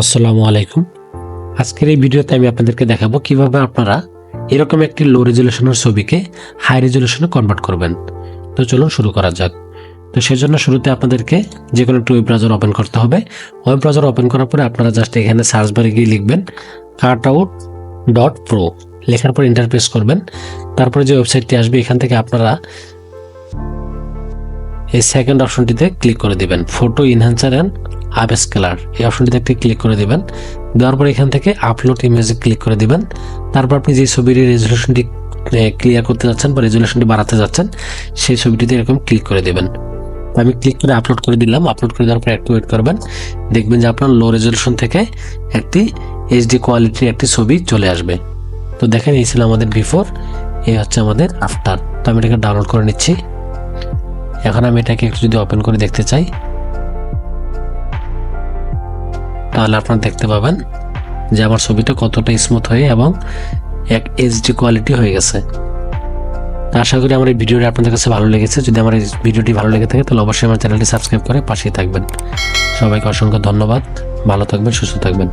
আসসালামু আলাইকুম। আজকের এই ভিডিওতে আমি আপনাদেরকে দেখাবো কীভাবে আপনারা এরকম একটি লো রেজলিউশনের ছবিকে হাই রেজলিউশনে কনভার্ট করবেন। তো চলুন শুরু করা যাক। তো সেজন্য শুরুতে আপনাদেরকে যে কোনো একটি ওয়েব ব্রাউজার ওপেন করতে হবে। ওয়েব ব্রাউজার ওপেন করার পরে আপনারা জাস্ট এখানে সার্চ বারে গিয়ে লিখবেন কাট আউট ডট প্রো লেখার পর ইন্টারপ্রেস করবেন। তারপরে যে ওয়েবসাইটটি আসবে, এখান থেকে আপনারা এই সেকেন্ড অপশনটিতে ক্লিক করে দিবেন photo enhancer and upscaler এই অপশনটিতে একটি ক্লিক করে দিবেন। দেওয়ার পর এখান থেকে আপলোড ইমেজে ক্লিক করে দিবেন। তারপর আপনি যে ছবির রেজলিউশনটি ক্লিয়ার করতে যাচ্ছেন বা রেজলিউশনটি বাড়াতে যাচ্ছেন, সেই ছবিটিতে এরকম ক্লিক করে দেবেন। আমি ক্লিক করে আপলোড করে দিলাম। আপলোড করে দেওয়ার পর ওয়েট করবেন। দেখবেন যে আপনার লো রেজলিউশন থেকে একটি এইচডি কোয়ালিটির একটি ছবি চলে আসবে। তো দেখেন, এই ছিল আমাদের বিফোর এই হচ্ছে আমাদের আফটার তো আমি এটাকে ডাউনলোড করে নিচ্ছি। এখন আমি এটাকে একটু যদি ওপেন করে দেখতে চাই, তাহলে আপনারা দেখতে পাবেন যে আমার ছবিটা কতটা স্মুথ হয়ে এবং এক এইচডি কোয়ালিটি হয়ে গেছে। আশা করি আমার এই ভিডিওটি আপনাদের কাছে ভালো লেগেছে। যদি আমার এই ভিডিওটি ভালো লেগে থাকে, তাহলে অবশ্যই আমার চ্যানেলটি সাবস্ক্রাইব করে পাশেই থাকবেন। সবাইকে অসংখ্য ধন্যবাদ। ভালো থাকবেন, সুস্থ থাকবেন।